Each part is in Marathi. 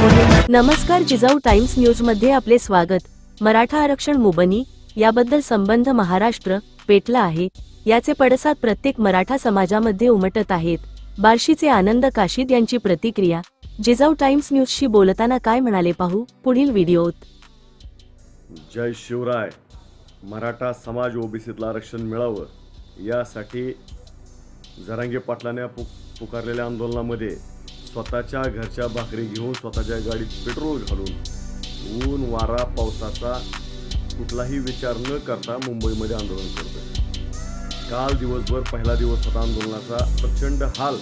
नमस्कार जिजाऊ टाइम्स न्यूजमध्ये आपले स्वागत. मराठा आरक्षण मुबनी याबद्दल संबंध महाराष्ट्र पेटला आहे. याचे पडसाद प्रत्येक मराठा समाजामध्ये उमटत आहेत. बार्शीचे आनंद काशीद यांची प्रतिक्रिया. जिजाऊ टाइम्स न्यूजशी बोलताना काय म्हणाले पाहू? पुढील व्हिडिओत. जय शिवराय. मराठा समाज ओबीसीतलं आरक्षण मिळावं यासाठी झरांगे पाटलाने पुकारलेल्या आंदोलनामध्ये स्वतःच्या घरच्या भाकरी घेऊन स्वतःच्या गाडीत पेट्रोल घालून ऊन वारा पावसाचा कुठलाही विचार न करता मुंबईमध्ये आंदोलन करतोय. काल दिवसभर पहिला दिवस होता आंदोलनाचा. प्रचंड हाल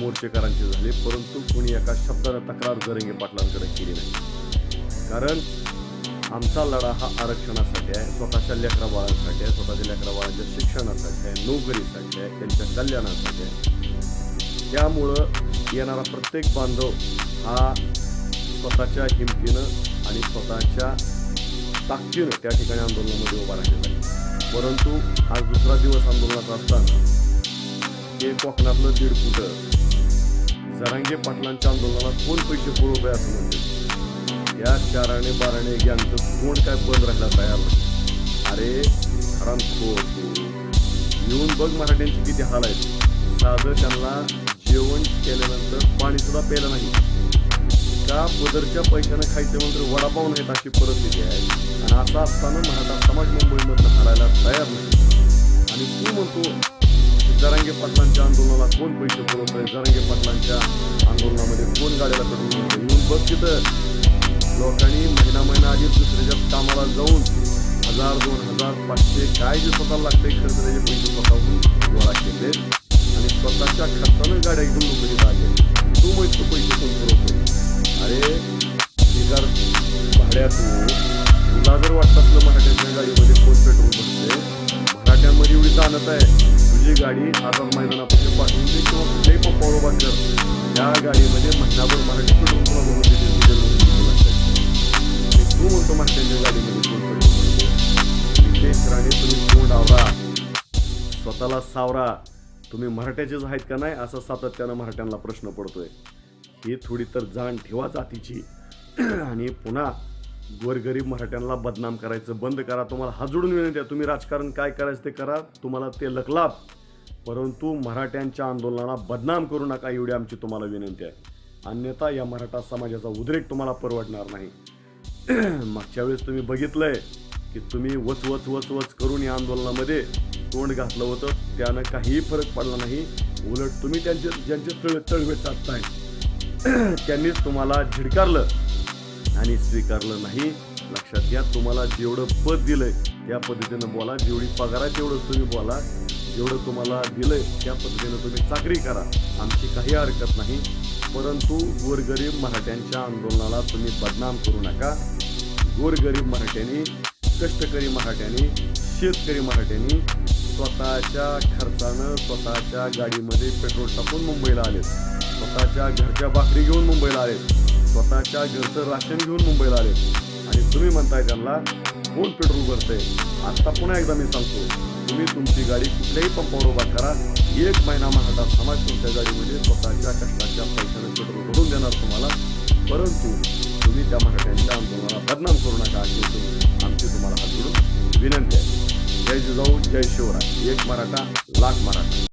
मोर्चेकरांचे झाले परंतु कोणी एका शब्दानं तक्रार जरंगे पाटलांकडे केली नाही. कारण आमचा लढा हा आरक्षणासाठी आहे स्वतःच्या लेकरा बाळांसाठी आहे स्वतःच्या लेकरा बाळांच्या शिक्षणासाठी आहे नोकरीसाठी आहे त्यांच्या कल्याणासाठी आहे. त्यामुळं येणारा प्रत्येक बांधव हा स्वतःच्या हिमतीनं आणि स्वतःच्या ताकदीनं त्या ठिकाणी आंदोलनामध्ये उभा राहिलेला आहे. परंतु आज दुसरा दिवस आंदोलनाचा असताना हे कोकणातलं दीड फुटं जरांगे पाटलांच्या आंदोलनात कोण पैसे पुरवतोय असं म्हणते या चाराने बाराने यांचं कोण काय बंद राहिला तयार अरे हराम खो येऊन बघ मराठ्यांची किती हाल आहेत. साधं त्यांना जेवण केल्यानंतर पाणी सुद्धा प्यायला नाही. का? पदरच्या पैशानं खायचं म्हणून वडापाव नाहीत अशी परिस्थिती आहे. आणि असं असताना मराठा समाज मुंबईमधनं हरायला तयार नाही. आणि तू म्हणतो जरांगे पाटलांच्या आंदोलनाला कोण पैसे पुरवतोय? जरांगे पाटलांच्या आंदोलनामध्ये कोण गाड्याला पेट्रोल येऊन बघ तिथं. लोकांनी महिना महिना आधी दुसऱ्याच्या कामाला जाऊन हजार दोन हजार पाचशे काय जे स्वतःला लागते खर्च त्याचे पैसे स्वतःहून भाड्या तू तुला जर वाटत असलं मराठ्यांच्या गाडीमध्ये कोण पेट्रोल बसते मराठ्यांमध्ये एवढी चालत आहे. तुझी गाडी आझाद मैदानापासून पाठवून दे किंवा कुठल्याही पंपावर उभा कर. त्या गाडीमध्ये महिनाभर मराठी पेट्रोल तुला बनवून देते तू म्हणतो मराठ्यांच्या गाडीमध्ये कोण पेट्रोल तुम्ही तोंड आवरा स्वतःला सावरा. तुम्ही मराठ्याचेच आहेत का नाही? असं सातत्यानं मराठ्यांना प्रश्न पडतोय. ही थोडी तर जाण ठेवा जातीची. आणि पुन्हा गोरगरीब मराठ्यांना बदनाम करायचं. बंद करा. तुम्हाला हात जोडून विनंती आहे. तुम्ही राजकारण काय करायचं ते करा. तुम्हाला ते लकलाप परंतु मराठ्यांच्या आंदोलनाला बदनाम करू नका एवढी आमची तुम्हाला विनंती आहे. अन्यथा या मराठा समाजाचा उद्रेक तुम्हाला परवडणार नाही. मागच्या वेळेस तुम्ही बघितलंय की तुम्ही वच वच वच वच करून या आंदोलनामध्ये तोंड घातलं होतं. त्यानं काहीही फरक पडला नाही. उलट तुम्ही त्यांचे ज्यांचे तळ तळवे चालताय त्यांनीच तुम्हाला झिडकारलं. आणि स्वीकारलं नाही. लक्षात घ्या तुम्हाला जेवढं पद दिलंय त्या पद्धतीनं बोला. जेवढी पगार आहे तेवढंच तुम्ही बोला. जेवढं तुम्हाला दिलंय त्या पद्धतीनं तुम्ही चाकरी करा. आमची काही हरकत नाही. परंतु गोरगरीब मराठ्यांच्या आंदोलनाला तुम्ही बदनाम करू नका. गोरगरीब मराठ्यांनी कष्टकरी मराठ्यांनी शेतकरी मराठ्यांनी स्वतःच्या खर्चानं स्वतःच्या गाडीमध्ये पेट्रोल टाकून मुंबईला आलेत. स्वतःच्या घरच्या भाकरी घेऊन मुंबईला आलेत. स्वतःच्या घरचं राशन घेऊन मुंबईला आले. आणि तुम्ही म्हणताय त्यांना कोण पेट्रोल भरते आता पुन्हा एकदा मी सांगतो तुम्ही तुमची गाडी कुठल्याही पंपावर उभा करा. एक महिना मराठा समाज तुमच्या गाडीमध्ये स्वतःच्या कष्टाच्या पैशाने पेट्रोल भरून देणार तुम्हाला. परंतु तुम्ही त्या मराठ्यांच्या आंदोलनाला बदनाम करू नका अशी आमची तुम्हाला हात जोडून विनंती आहे. जय जिजाऊ जय शिवराय. एक मराठा लाख मराठा.